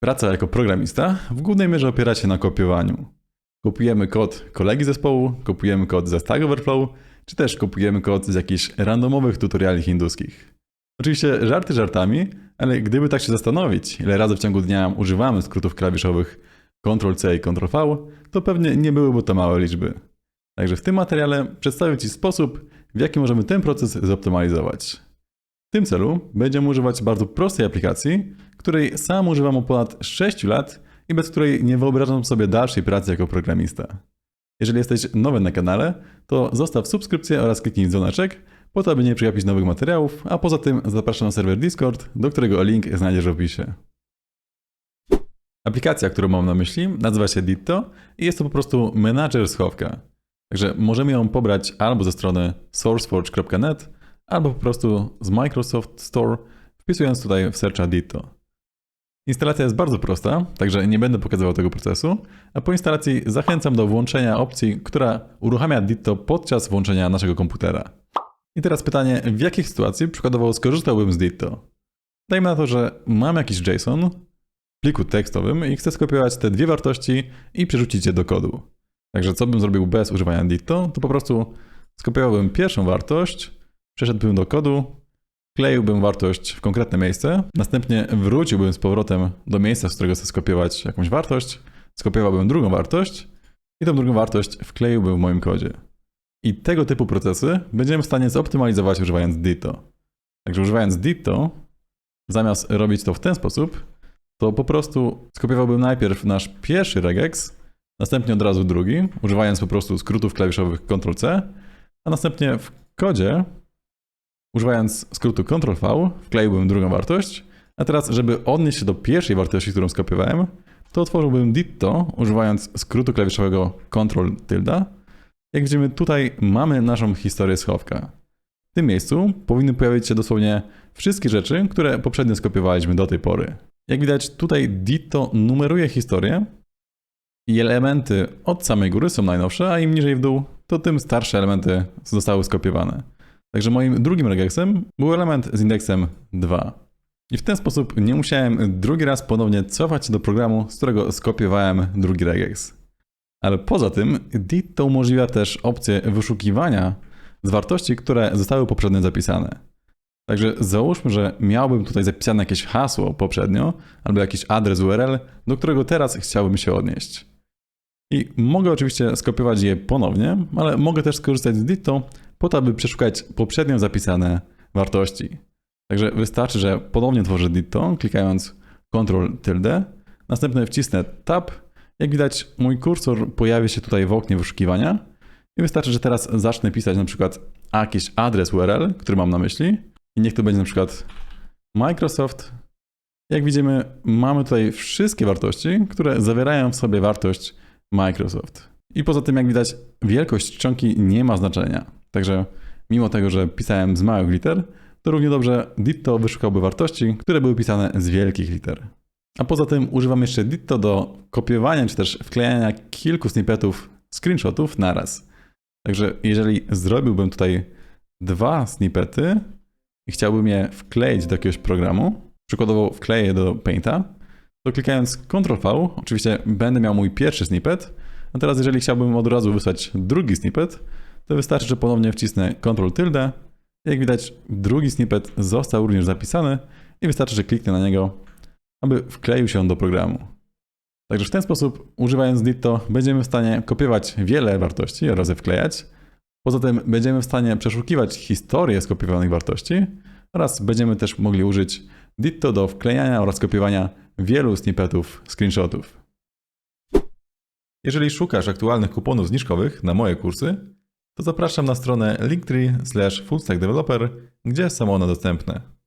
Praca jako programista w głównej mierze opiera się na kopiowaniu. Kopiujemy kod kolegi zespołu, kopiujemy kod ze Stack Overflow, czy też kopiujemy kod z jakichś randomowych tutoriali hinduskich. Oczywiście żarty żartami, ale gdyby tak się zastanowić, ile razy w ciągu dnia używamy skrótów klawiszowych Ctrl-C i Ctrl-V, to pewnie nie byłyby to małe liczby. Także w tym materiale przedstawię Ci sposób, w jaki możemy ten proces zoptymalizować. W tym celu będziemy używać bardzo prostej aplikacji, której sam używam od ponad 6 lat i bez której nie wyobrażam sobie dalszej pracy jako programista. Jeżeli jesteś nowy na kanale, to zostaw subskrypcję oraz kliknij dzwoneczek, po to, aby nie przegapić nowych materiałów, a poza tym zapraszam na serwer Discord, do którego link znajdziesz w opisie. Aplikacja, którą mam na myśli, nazywa się Ditto i jest to po prostu menadżer schowka. Także możemy ją pobrać albo ze strony sourceforge.net, albo po prostu z Microsoft Store, wpisując tutaj w searcha Ditto. Instalacja jest bardzo prosta, także nie będę pokazywał tego procesu, a po instalacji zachęcam do włączenia opcji, która uruchamia Ditto podczas włączenia naszego komputera. I teraz pytanie, w jakiej sytuacji przykładowo skorzystałbym z Ditto? Dajmy na to, że mam jakiś JSON w pliku tekstowym i chcę skopiować te dwie wartości i przerzucić je do kodu. Także co bym zrobił bez używania Ditto, to po prostu skopiowałbym pierwszą wartość, przeszedłbym do kodu, wkleiłbym wartość w konkretne miejsce, następnie wróciłbym z powrotem do miejsca, z którego chcę skopiować jakąś wartość, skopiowałbym drugą wartość i tą drugą wartość wkleiłbym w moim kodzie. I tego typu procesy będziemy w stanie zoptymalizować używając Ditto. Także używając Ditto, zamiast robić to w ten sposób, to po prostu skopiowałbym najpierw nasz pierwszy regex, następnie od razu drugi, używając po prostu skrótów klawiszowych Ctrl-C, a następnie w kodzie, używając skrótu Ctrl-V, wkleiłbym drugą wartość, a teraz, żeby odnieść się do pierwszej wartości, którą skopiowałem, to otworzyłbym Ditto, używając skrótu klawiszowego Ctrl tilde. Jak widzimy, tutaj mamy naszą historię schowka. W tym miejscu powinny pojawić się dosłownie wszystkie rzeczy, które poprzednio skopiowaliśmy do tej pory. Jak widać, tutaj Ditto numeruje historię i elementy od samej góry są najnowsze, a im niżej w dół, to tym starsze elementy zostały skopiowane. Także moim drugim regexem był element z indeksem 2. I w ten sposób nie musiałem drugi raz ponownie cofać się do programu, z którego skopiowałem drugi regex. Ale poza tym, Ditto umożliwia też opcję wyszukiwania z wartości, które zostały poprzednio zapisane. Także załóżmy, że miałbym tutaj zapisane jakieś hasło poprzednio, albo jakiś adres URL, do którego teraz chciałbym się odnieść. I mogę oczywiście skopiować je ponownie, ale mogę też skorzystać z Ditto po to, aby przeszukać poprzednio zapisane wartości. Także wystarczy, że ponownie tworzę Ditto, klikając Ctrl tilde, następnie wcisnę Tab. Jak widać, mój kursor pojawi się tutaj w oknie wyszukiwania i wystarczy, że teraz zacznę pisać na przykład jakiś adres URL, który mam na myśli i niech to będzie na przykład Microsoft. Jak widzimy, mamy tutaj wszystkie wartości, które zawierają w sobie wartość Microsoft. I poza tym, jak widać, wielkość czcionki nie ma znaczenia. Także mimo tego, że pisałem z małych liter, to równie dobrze Ditto wyszukałby wartości, które były pisane z wielkich liter. A poza tym używam jeszcze Ditto do kopiowania czy też wklejania kilku snippetów screenshotów naraz. Także jeżeli zrobiłbym tutaj dwa snippety i chciałbym je wkleić do jakiegoś programu, przykładowo wkleję do Painta, to klikając Ctrl-V, oczywiście będę miał mój pierwszy snippet, a teraz jeżeli chciałbym od razu wysłać drugi snippet, to wystarczy, że ponownie wcisnę Ctrl tilde. Jak widać, drugi snippet został również zapisany i wystarczy, że kliknę na niego, aby wkleił się on do programu. Także w ten sposób, używając Ditto, będziemy w stanie kopiować wiele wartości oraz je wklejać. Poza tym będziemy w stanie przeszukiwać historię skopiowanych wartości oraz będziemy też mogli użyć Ditto do wklejania oraz kopiowania wielu snippetów screenshotów. Jeżeli szukasz aktualnych kuponów zniżkowych na moje kursy, to zapraszam na stronę linktree slash fullstackdeveloper, gdzie są one dostępne.